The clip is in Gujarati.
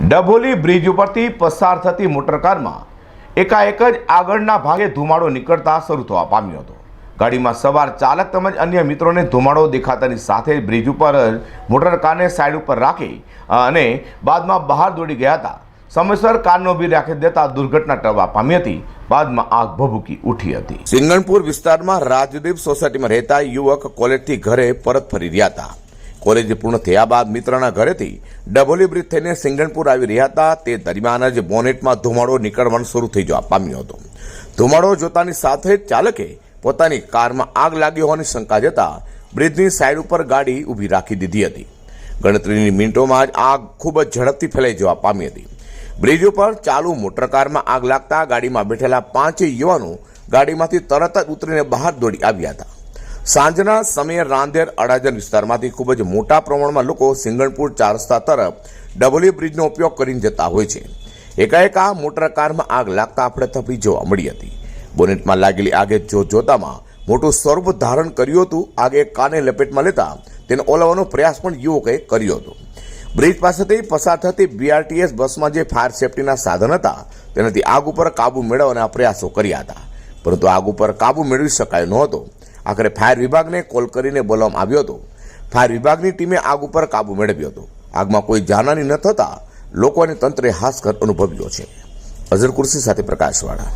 ડભોલી બ્રિજ ઉપરથી પસાર થતી મોટરકારમાં એકાએક જ આગળના ભાગે ધુમાડો નીકળતા શરૂ થવા પામ્યો હતો. ગાડીમાં સવાર ચાલક તેમજ અન્ય મિત્રોને ધુમાડો દેખાતાની સાથે બ્રિજ ઉપર જ મોટરકારને સાઈડ ઉપર રાખી અને બાદમાં બહાર દોડી ગયા હતા. સમયસર કારનો બી રાખી દેતા દુર્ઘટના ટળવા પામી હતી. બાદમાં આગ ભભૂકી ઉઠી હતી. સિંગણપુર વિસ્તારમાં રાજદીપ સોસાયટીમાં રહેતા યુવક કોલેજથી ઘરે પરત ફરી રહ્યા હતા. કોલેજ પૂર્ણ થયા બાદ મિત્રના ઘરેથી ડભોલી બ્રિજ થઈને સિંગણપુર આવી રહ્યા હતા. તે દરમિયાન જ બોનેટમાં ધુમાડો નીકળવાનું શરૂ થઈ જવા પામ્યો હતો. ધુમાડો જોતાની સાથે જ ચાલકે પોતાની કારમાં આગ લાગી હોવાની શંકા જતા બ્રિજની સાઈડ ઉપર ગાડી ઊભી રાખી દીધી હતી. ગણતરીની મિનિટોમાં જ આગ ખૂબ જ ઝડપથી ફેલાઈ જવા પામી હતી. બ્રિજ ઉપર ચાલુ મોટરકારમાં આગ લાગતા ગાડીમાં બેઠેલા પાંચ યુવાનો ગાડીમાંથી તરત જ ઉતરીને બહાર દોડી આવ્યા હતા. સાંજના સમયે રાંદેર અડાજણ વિસ્તારમાંથી ખૂબ જ મોટા પ્રમાણમાં લોકો સિંગણપુર ચાર રસ્તા તરફ ડબલી બ્રિજનો ઉપયોગ કરીને જતા હોય છે. એકાએક આ મોટર કારમાં આગ લાગતા આપણે થપી જોવા મળી હતી. બોનેટમાં લાગેલી આગે જો જોતામાં મોટું સ્વરૂપ ધારણ કર્યું હતું, આગે કાને લપેટમાં લેતા તેને ઓલવવાનો પ્રયાસ પણ યુવકે કર્યો હતો. બ્રિજ પાસેથી પસાર થતી બીઆરટીએસ બસમાં જે ફાયર સેફટીના સાધન હતા, તેનાથી આગ ઉપર કાબુ મેળવવાના પ્રયાસો કર્યા હતા. પરંતુ આગ ઉપર કાબુ મેળવી શકાયો નહોતો. આખરે ફાયર વિભાગને કોલ કરીને બોલાવવામાં આવ્યો હતો. ફાયર વિભાગની ટીમે આગ ઉપર કાબુ મેળવ્યો હતો. આગમાં કોઈ જાનહાની ન થતાં લોકોને તંત્રે હાસ્કર અનુભવ્યો છે. અઝર કુર્સી સાથે પ્રકાશવાળા.